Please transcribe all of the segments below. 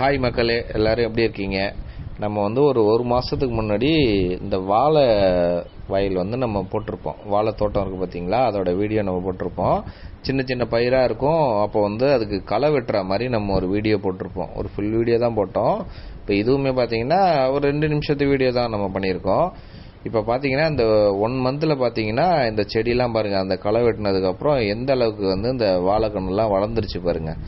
Hi மக்களே எல்லோரும் எப்படி இருக்கீங்க? நம்ம வந்து ஒரு ஒரு மாதத்துக்கு முன்னாடி இந்த வாழை வயல் வந்து நம்ம போட்டிருப்போம். வாழை தோட்டம் இருக்குது பார்த்தீங்களா? அதோட வீடியோ நம்ம போட்டிருப்போம். சின்ன சின்ன பயிராக இருக்கும். அப்போ வந்து அதுக்கு களை வெட்டுற மாதிரி நம்ம ஒரு வீடியோ போட்டிருப்போம். ஒரு ஃபுல் வீடியோ தான் போட்டோம். இப்போ இதுவுமே பார்த்தீங்கன்னா ஒரு ரெண்டு நிமிஷத்து வீடியோ தான் நம்ம பண்ணியிருக்கோம். இப்போ பார்த்தீங்கன்னா இந்த ஒன் மந்தில் பார்த்தீங்கன்னா இந்த செடியெலாம் பாருங்கள் அந்த களை வெட்டினதுக்கப்புறம் எந்த அளவுக்கு வந்து இந்த வாழைக்கண்ணுலாம் வளர்ந்துருச்சு பாருங்கள்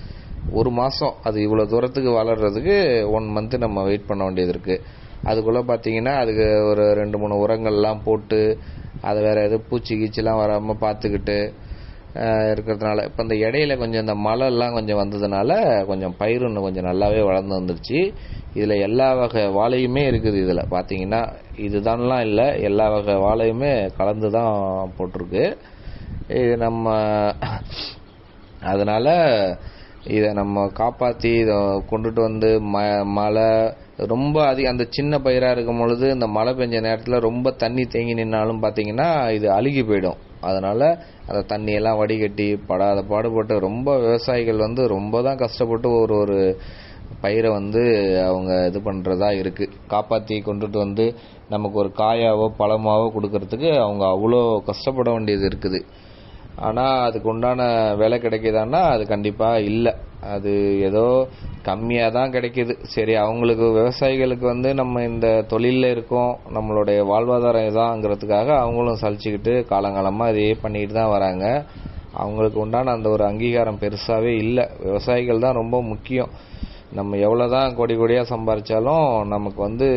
ஒரு மாதம் அது இவ்வளோ தூரத்துக்கு வளர்கிறதுக்கு ஒன் மந்த்து நம்ம வெயிட் பண்ண வேண்டியது இருக்குது அதுக்குள்ளே பார்த்தீங்கன்னா அதுக்கு ஒரு ரெண்டு மூணு உரங்கள்லாம் போட்டு அது வேறு எதுவும் பூச்சி கீச்சிலாம் வராமல் பார்த்துக்கிட்டு இருக்கிறதுனால இப்போ இந்த இடையில கொஞ்சம் இந்த மழைலாம் கொஞ்சம் வந்ததுனால கொஞ்சம் பயிர் இன்னும் கொஞ்சம் நல்லாவே வளர்ந்து வந்துருச்சு. இதில் எல்லா வகை வாழையுமே இருக்குது இதில். பார்த்தீங்கன்னா இதுதான்லாம் இல்லை எல்லா வகை வாழையுமே கலந்து தான் போட்டிருக்கு. இது நம்ம அதனால் இதை நம்ம காப்பாற்றி இதை கொண்டுட்டு வந்து ம மழை ரொம்ப அதிகம் அந்த சின்ன பயிராக இருக்கும் பொழுது இந்த மழை பெஞ்ச நேரத்தில் ரொம்ப தண்ணி தேங்கி நின்னாலும் பார்த்தீங்கன்னா இது அழுகி போயிடும். அதனால் அந்த தண்ணியெல்லாம் வடிகட்டி படாத பாடுபட்டு ரொம்ப விவசாயிகள் வந்து ரொம்ப தான் கஷ்டப்பட்டு ஒரு ஒரு பயிரை வந்து அவங்க இது பண்ணுறதா இருக்குது காப்பாற்றி கொண்டுட்டு வந்து நமக்கு ஒரு காயாவோ பழமாவோ கொடுக்கறதுக்கு அவங்க அவ்வளோ கஷ்டப்பட வேண்டியது இருக்குது. ஆனால் அதுக்கு உண்டான விலை கிடைக்குதான்னா அது கண்டிப்பாக இல்லை. அது ஏதோ கம்மியாக தான் கிடைக்கிது. சரி அவங்களுக்கு விவசாயிகளுக்கு வந்து நம்ம இந்த தொழிலில் இருக்கோம் நம்மளுடைய வாழ்வாதாரம் இதாங்கிறதுக்காக அவங்களும் சலிச்சுக்கிட்டு காலங்காலமாக இதையே பண்ணிட்டு தான் வராங்க. அவங்களுக்கு உண்டான அந்த ஒரு அங்கீகாரம் பெருசாகவே இல்லை. விவசாயிகள் தான் ரொம்ப முக்கியம். நம்ம எவ்வளோ தான் கொடி கொடியாக சம்பாரித்தாலும் நமக்கு வந்து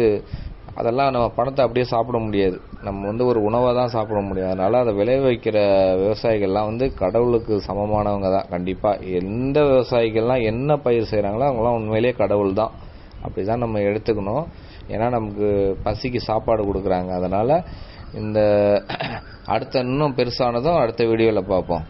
அதெல்லாம் நம்ம பணத்தை அப்படியே சாப்பிட முடியாது. நம்ம வந்து ஒரு உணவை தான் சாப்பிட முடியும். அதனால அதை விளைவிக்கிற விவசாயிகள்லாம் வந்து கடவுளுக்கு சமமானவங்க தான். கண்டிப்பாக எந்த விவசாயிகள்லாம் என்ன பயிர் செய்கிறாங்களோ அவங்களாம் உண்மையிலேயே கடவுள் தான். அப்படி தான் நம்ம எடுத்துக்கணும். ஏன்னா நமக்கு பசிக்கு சாப்பாடு கொடுக்குறாங்க. அதனால் இந்த அடுத்த இன்னும் பெருசானதும் அடுத்த வீடியோவில் பார்ப்போம்.